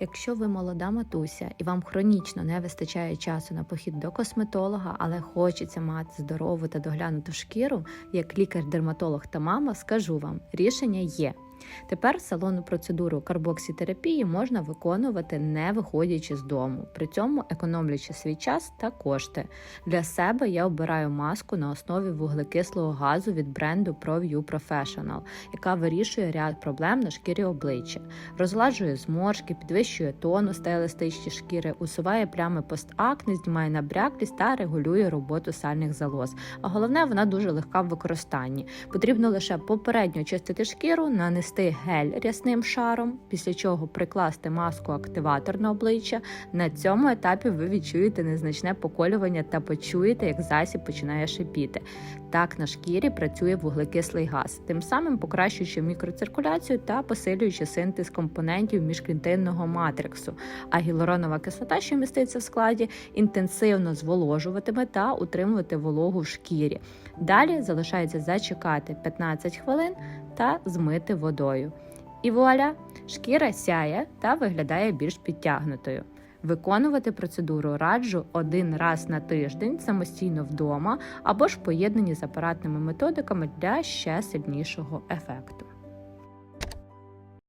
Якщо ви молода матуся і вам хронічно не вистачає часу на похід до косметолога, але хочеться мати здорову та доглянуту шкіру, як лікар-дерматолог та мама, скажу вам, рішення є. Тепер салонну процедуру карбоксітерапії можна виконувати не виходячи з дому, при цьому економлячи свій час та кошти. Для себе я обираю маску на основі вуглекислого газу від бренду ProView Professional, яка вирішує ряд проблем на шкірі обличчя, розгладжує зморшки, підвищує тонус та еластичність шкіри, усуває плями постакне, знімає набряклість та регулює роботу сальних залоз. А головне, вона дуже легка в використанні. Потрібно лише попередньо чистити шкіру, нанести гель рясним шаром, після чого прикласти маску активатор на обличчя. На цьому етапі ви відчуєте незначне поколювання та почуєте, як засіб починає шипіти. Так на шкірі працює вуглекислий газ, тим самим покращуючи мікроциркуляцію та посилюючи синтез компонентів міжклітинного матриксу. А гіалуронова кислота, що міститься в складі, інтенсивно зволожуватиме та утримувати вологу в шкірі. Далі залишається зачекати 15 хвилин та змити водою. І вуаля, шкіра сяє та виглядає більш підтягнутою. Виконувати процедуру раджу один раз на тиждень самостійно вдома або ж поєднані з апаратними методиками для ще сильнішого ефекту.